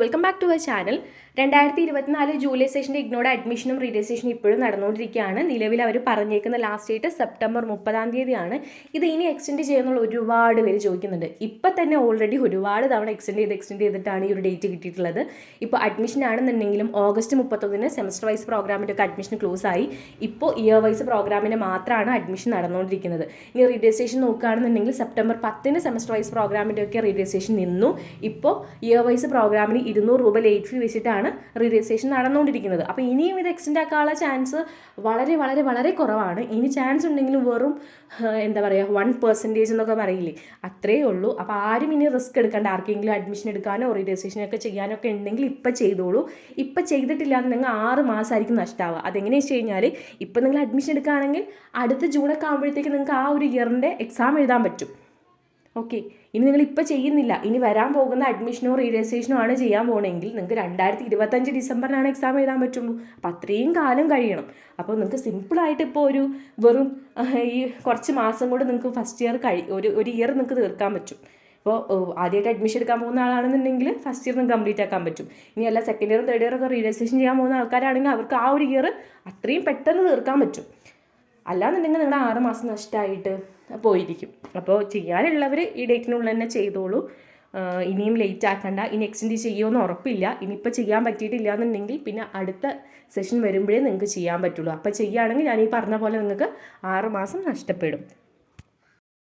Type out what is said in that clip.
Welcome back to our channel രണ്ടായിരത്തി ഇരുപത്തിനാല് July സെഷന്റെ ഇഗ്നോഡ് അഡ്മിഷനും രജിസ്ട്രേഷനും ഇപ്പോഴും നടന്നുകൊണ്ടിരിക്കുകയാണ്. നിലവിൽ അവർ പറഞ്ഞേക്കുന്ന ലാസ്റ്റ് ഡേറ്റ് സെപ്റ്റംബർ മുപ്പതാം തീയതിയാണ്. ഇത് ഇനി എക്സ്റ്റെൻഡ് ചെയ്യുന്നുള്ള ഒരുപാട് പേര് ചോദിക്കുന്നുണ്ട്. ഇപ്പം തന്നെ ഓൾറെഡി ഒരുപാട് തവണ എക്സ്റ്റെൻഡ് ചെയ്ത് എക്സ്റ്റെൻഡ് ചെയ്തിട്ടാണ് ഈ ഒരു ഡേറ്റ് കിട്ടിയിട്ടുള്ളത്. ഇപ്പോൾ അഡ്മിഷൻ ആണെന്നുണ്ടെങ്കിലും ഓഗസ്റ്റ് മുപ്പത്തൊന്നിന് സെമസ്റ്റർ വൈസ് പ്രോഗ്രാമിന്റെ ഒക്കെ അഡ്മിഷൻ ക്ലോസ് ആയി. ഇപ്പോൾ ഇയർ വൈസ് പ്രോഗ്രാമിന് മാത്രമാണ് അഡ്മിഷൻ നടന്നുകൊണ്ടിരിക്കുന്നത്. ഇനി രജിസ്ട്രേഷൻ നോക്കുകയാണെന്നുണ്ടെങ്കിൽ സെപ്റ്റംബർ പത്തിന് സെമസ്റ്റർ വൈസ് പ്രോഗ്രാമിന്റെ ഒക്കെ രജിസ്ട്രേഷൻ നിന്നു. ഇപ്പോൾ ഇയർ വൈസ് പ്രോഗ്രാമിന് ഇരുന്നൂറ് രൂപ ലേറ്റ് ഫീ വെച്ചിട്ടാണ് റീ രജിസ്ട്രേഷൻ നടന്നുകൊണ്ടിരിക്കുന്നത്. അപ്പോൾ ഇനിയും ഇത് എക്സ്റ്റെൻഡ് ആക്കാനുള്ള ചാൻസ് വളരെ വളരെ വളരെ കുറവാണ്. ഇനി ചാൻസ് ഉണ്ടെങ്കിലും വെറും എന്താ പറയുക വൺ പെർസെന്റേജ് എന്നൊക്കെ പറയില്ലേ? അത്രയേ ഉള്ളൂ. അപ്പോൾ ആരും ഇനി റിസ്ക് എടുക്കേണ്ട. ആർക്കെങ്കിലും അഡ്മിഷൻ എടുക്കാനോ റീ ചെയ്യാനോ ഒക്കെ ഉണ്ടെങ്കിൽ ഇപ്പം ചെയ്തോളൂ. ഇപ്പം ചെയ്തിട്ടില്ല നിങ്ങൾ ആറ് മാസമായിരിക്കും നഷ്ടമാവുക അതെങ്ങനെയാണെന്ന് വെച്ച് കഴിഞ്ഞാൽ ഇപ്പം നിങ്ങൾ അഡ്മിഷൻ എടുക്കുകയാണെങ്കിൽ അടുത്ത ജൂണൊക്കെ ആകുമ്പോഴത്തേക്ക് നിങ്ങൾക്ക് ആ ഒരു ഇയറിന്റെ എക്സാം എഴുതാൻ പറ്റും. ഓക്കെ. ഇനി നിങ്ങൾ ഇപ്പോൾ ചെയ്യുന്നില്ല. ഇനി വരാൻ പോകുന്ന അഡ്മിഷനോ റീരജിസ്ട്രേഷനോ ആണ് ചെയ്യാൻ പോകണമെങ്കിൽ നിങ്ങൾക്ക് രണ്ടായിരത്തി ഇരുപത്തഞ്ച് ഡിസംബറിനാണ് എക്സാം എഴുതാൻ പറ്റുള്ളൂ. അപ്പോൾ അത്രയും കാലം കഴിയണം. അപ്പോൾ നിങ്ങൾക്ക് സിമ്പിളായിട്ട് ഇപ്പോൾ ഒരു വെറും ഈ കുറച്ച് മാസം കൊണ്ട് നിങ്ങൾക്ക് ഫസ്റ്റ് ഇയർ കഴി ഒരു ഒരു ഇയർ നിങ്ങൾക്ക് തീർക്കാൻ പറ്റും. ഇപ്പോൾ ആദ്യമായിട്ട് അഡ്മിഷൻ എടുക്കാൻ പോകുന്ന ആളാണെന്നുണ്ടെങ്കിൽ ഫസ്റ്റ് ഇയർ നിങ്ങൾക്ക് കംപ്ലീറ്റ് ആക്കാൻ പറ്റും. ഇനി അല്ല സെക്കൻഡ് ഇയറും തേർഡ് ഇയറൊക്കെ റീരജിസ്ട്രേഷൻ ചെയ്യാൻ പോകുന്ന ആൾക്കാരാണെങ്കിൽ അവർക്ക് ആ ഒരു ഇയർ അത്രയും പെട്ടെന്ന് തീർക്കാൻ പറ്റും. അല്ലാന്നുണ്ടെങ്കിൽ നിങ്ങളുടെ ആറ് മാസം നഷ്ടമായിട്ട് പോയിരിക്കും. അപ്പോൾ ചെയ്യാനുള്ളവർ ഈ ഡേറ്റിനുള്ളിൽ തന്നെ ചെയ്തോളൂ. ഇനിയും ലേറ്റ് ആക്കണ്ട. ഇനി എക്സ്റ്റെൻഡ് ചെയ്യുമെന്ന് ഉറപ്പില്ല. ഇനിയിപ്പോൾ ചെയ്യാൻ പറ്റിയിട്ടില്ല എന്നുണ്ടെങ്കിൽ പിന്നെ അടുത്ത സെഷൻ വരുമ്പോഴേ നിങ്ങൾക്ക് ചെയ്യാൻ പറ്റുള്ളൂ. അപ്പോൾ ചെയ്യുകയാണെങ്കിൽ ഞാൻ ഈ പറഞ്ഞ പോലെ നിങ്ങൾക്ക് ആറ് മാസം നഷ്ടപ്പെടും.